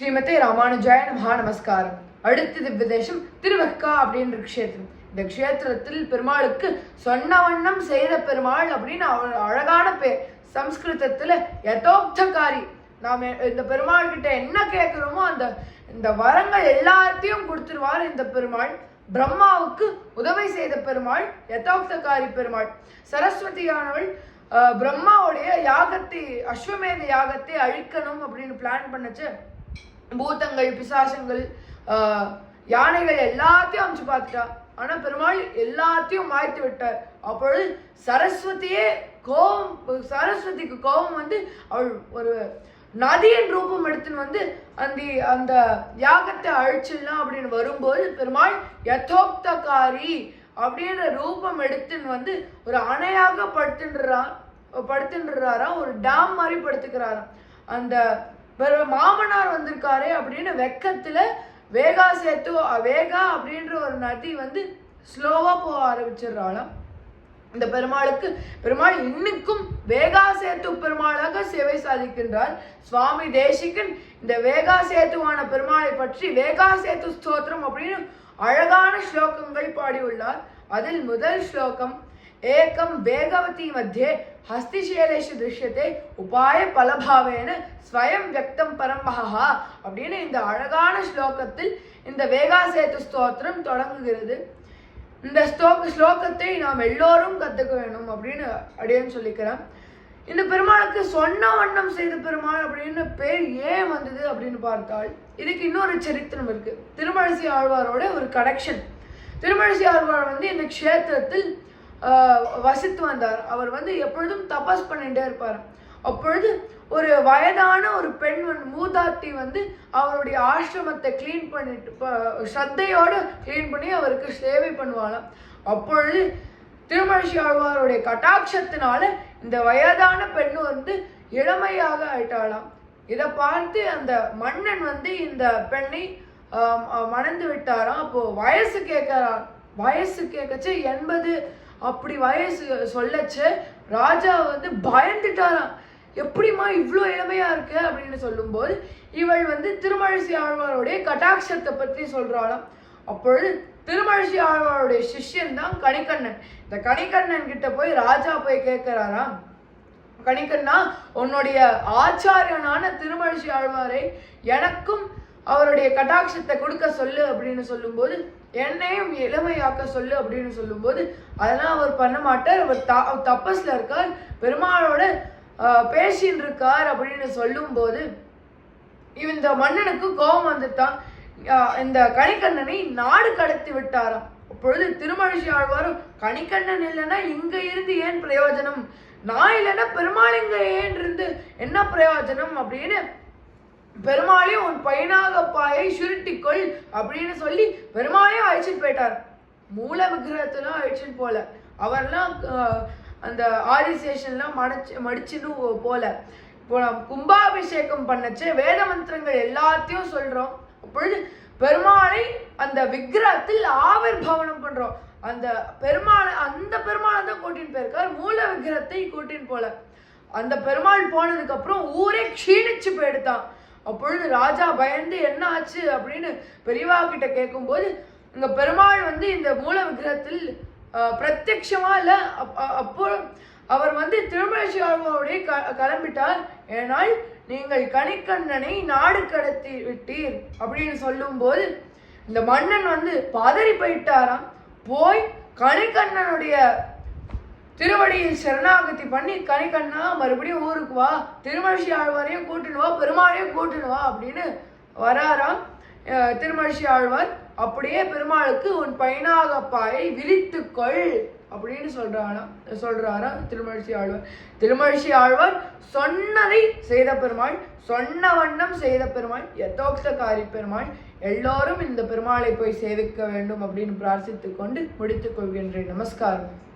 ஸ்ரீமதே ராமானுஜாய மகா நமஸ்காரம். அடுத்த திவ்யதேசம் திருவக்கா அப்படின்ற க்ஷேத்திரம். இந்த க்ஷேத்திரத்தில் பெருமாளுக்கு சொன்ன வண்ணம் செய்த பெருமாள் அப்படின்னு அழகான பேர் சம்ஸ்கிருதத்துல யதோப்தகாரி நாம் இந்த பெருமாள் கிட்ட என்ன கேட்குறோமோ அந்த இந்த வரங்கள் எல்லாத்தையும் கொடுத்துருவார் இந்த பெருமாள். பிரம்மாவுக்கு உதவி செய்த பெருமாள் யதோக்தகாரி பெருமாள். சரஸ்வதியானவள் பிரம்மாவுடைய யாகத்தை அஸ்வமேத யாகத்தை அழிக்கணும் அப்படின்னு பிளான் பண்ணுச்சு. பூத்தங்கள் பிசாசங்கள் யானைகள் எல்லாத்தையும் அமைச்சு பார்த்துட்டா. ஆனால் பெருமாள் எல்லாத்தையும் மாய்த்து விட்டார். அப்பொழுது சரஸ்வதியே கோபம் சரஸ்வதிக்கு கோபம் வந்து அவள் ஒரு நதியின் ரூபம் எடுத்துன்னு வந்து அந்த அந்த யாகத்தை அழிச்சிடலாம் அப்படின்னு வரும்போது பெருமாள் யதோக்தகாரி அப்படின்ற ரூபம் எடுத்துன்னு வந்து ஒரு அணையாக படுத்துன்றான் படுத்துன்றாராம் ஒரு டேம் மாதிரி படுத்துக்கிறாராம். அந்த வேற மாமனார் வந்திருக்காரே அப்படின்னு வெக்கத்தில் வேகா சேத்து வேகா அப்படின்ற ஒரு நதி வந்து ஸ்லோவாக போக ஆரம்பிச்சிடுறாளாம். இந்த பெருமாளுக்கு பெருமாள் இன்னுக்கும் வேகா சேத்து பெருமாளாக சேவை சாதிக்கின்றார். சுவாமி தேசிகன் இந்த வேகா சேத்துவான பெருமாளை பற்றி வேகா சேத்து ஸ்தோத்திரம் அப்படின்னு அழகான ஸ்லோகங்கள் பாடியுள்ளார். அதில் முதல் ஸ்லோகம் ஏகம் வேகவதி மத்தியே ஹஸ்திசேலேஷு திருஷ்யத்தை உபாய பலபாவேன ஸ்வயம் வியக்தம் பரமஹா அப்படின்னு இந்த அழகான ஸ்லோகத்தில் இந்த வேகாசேத்து ஸ்தோத்திரம் தொடங்குகிறது. இந்த ஸ்லோக ஸ்லோகத்தை நாம் எல்லோரும் கற்றுக்க வேணும் அப்படின்னு அப்படின்னு சொல்லிக்கிறேன். இந்த பெருமாளுக்கு சொன்ன வண்ணம் செய்த பெருமாள் அப்படின்னு பேர் ஏன் வந்தது அப்படின்னு பார்த்தால் இதுக்கு இன்னொரு சரித்திரம் இருக்கு. திருமழிசை ஆழ்வாரோட ஒரு கனெக்ஷன் திருமழிசை ஆழ்வார் வந்து இந்த க்ஷேத்திரத்தில் வசித்து வந்தார். அவர் வந்து எப்பொழுதும் தபாஸ் பண்ணிகிட்டே இருப்பார். அப்பொழுது ஒரு வயதான ஒரு பெண் வந்து மூதாட்டி வந்து அவருடைய ஆசிரமத்தை க்ளீன் பண்ணிட்டு ப- க்ளீன் பண்ணி அவருக்கு சேவை பண்ணுவாளாம். அப்பொழுது திருமழிசை ஆழ்வாருடைய கட்டாட்சத்தினால இந்த வயதான பெண் வந்து இளமையாக ஆயிட்டாளாம். இதை பார்த்து அந்த மன்னன் வந்து இந்த பெண்ணை மணந்து விட்டாராம். அப்போ வயசு கேட்கறார். வயசு கேட்கச்சு எண்பது அப்படி வயசு சொல்லச்சு ராஜா வந்து பயந்துட்டாராம். எப்படிம்மா இவ்வளோ இளமையா இருக்கு? அப்படின்னு சொல்லும்போது இவள் வந்து திருமழிசை ஆழ்வாருடைய கட்டாட்சத்தை பற்றி சொல்கிறாளாம் அப்பொழுது திருமழிசை ஆழ்வாருடைய சிஷ்யன் தான் கணிக்கண்ணன் இந்த கணிக்கண்ணன் கிட்ட போய் ராஜா போய் கேட்குறாராம் கணிக்கண்ணா உன்னுடைய ஆச்சாரியனான திருமழிசை ஆழ்வாரை எனக்கும் அவருடைய கட்டாட்சத்தை கொடுக்க சொல்லு அப்படின்னு சொல்லும்போது என்னையும் இளமையாக்க சொல்லு அப்படின்னு சொல்லும்போது அதெல்லாம் அவர் பண்ண மாட்டார். அவர் த தப்பஸில் இருக்கார். பெருமாளோட பேசின்னு இருக்கார் அப்படின்னு சொல்லும்போது இந்த மன்னனுக்கு கோபம் வந்துட்டான். இந்த கணிக்கண்ணனை நாடு கடத்தி விட்டாராம். அப்பொழுது திருமழிசை ஆழ்வாரும் கணிக்கண்ணன் இல்லைன்னா இங்க இருந்து ஏன் பிரயோஜனம்? நான் இல்லைன்னா பெருமாள் இங்க ஏன் இருந்து? என்ன பிரயோஜனம்? அப்படின்னு பெருமாளே உன் பைனாகப்பாயை சுருட்டிக்கொள் அப்படின்னு சொல்லி பெருமாளையும் அழைச்சிட்டு போயிட்டார். மூல விக்கிரகத்தெல்லாம் அழைச்சிட்டு போல. அவர்லாம் அந்த ஆதிசேஷன்லாம் மடிச்சு மடிச்சுன்னு போல. இப்போ நாம் கும்பாபிஷேகம் பண்ணச்சு வேத மந்திரங்கள் எல்லாத்தையும் சொல்றோம். அப்பொழுது பெருமாளை அந்த விக்கிரகத்தில் ஆவிர் பவனம் பண்றோம். அந்த பெருமாளை அந்த பெருமாளை தான் கூட்டின்னு போயிருக்கார். மூல விக்கிரகத்தை கூட்டின்னு போல. அந்த பெருமாள் போனதுக்கு அப்புறம் ஊரே க்ஷீணிச்சு போயிடுதான். அப்பொழுது ராஜா பயந்து என்ன ஆச்சு அப்படின்னு பெரியவா கிட்ட கேட்கும்போது இந்த பெருமாள் வந்து இந்த மூல விக்கிரகத்தில் ஆஹ், இல்லை அப்போ அவர் வந்து திருமழிசை ஆழ்வாருடைய க கிளம்பிட்டார். ஏனால் நீங்கள் கணிக்கண்ணனை நாடு கடத்தி விட்டீர். அப்படின்னு சொல்லும்போது இந்த மன்னன் வந்து பதறி போயிட்டாராம். போய் கணிக்கண்ணனுடைய திருவடியில் சரணாகதி பண்ணி கனிக்கண்ணா மறுபடியும் ஊருக்கு வா. திருமழிசை ஆழ்வாரையும் கூட்டின்னு வா பெருமாளையும் கூட்டின்னு வா அப்படின்னு வராராம். அஹ் ஆழ்வார் அப்படியே பெருமாளுக்கு உன் பயனாகப்பாயை விரித்துக்கொள் அப்படின்னு சொல்றாராம் சொல்றாராம் திருமழிசை ஆழ்வார். திருமழிசை ஆழ்வார் சொன்னதை செய்த பெருமாள் சொன்ன வண்ணம் செய்த பெருமாள் யதோக்தகாரி பெருமாள் எல்லோரும் இந்த பெருமாளை போய் சேவிக்க வேண்டும் அப்படின்னு பிரார்த்தித்து கொண்டு முடித்துக் கொள்கின்றேன். நமஸ்காரம்.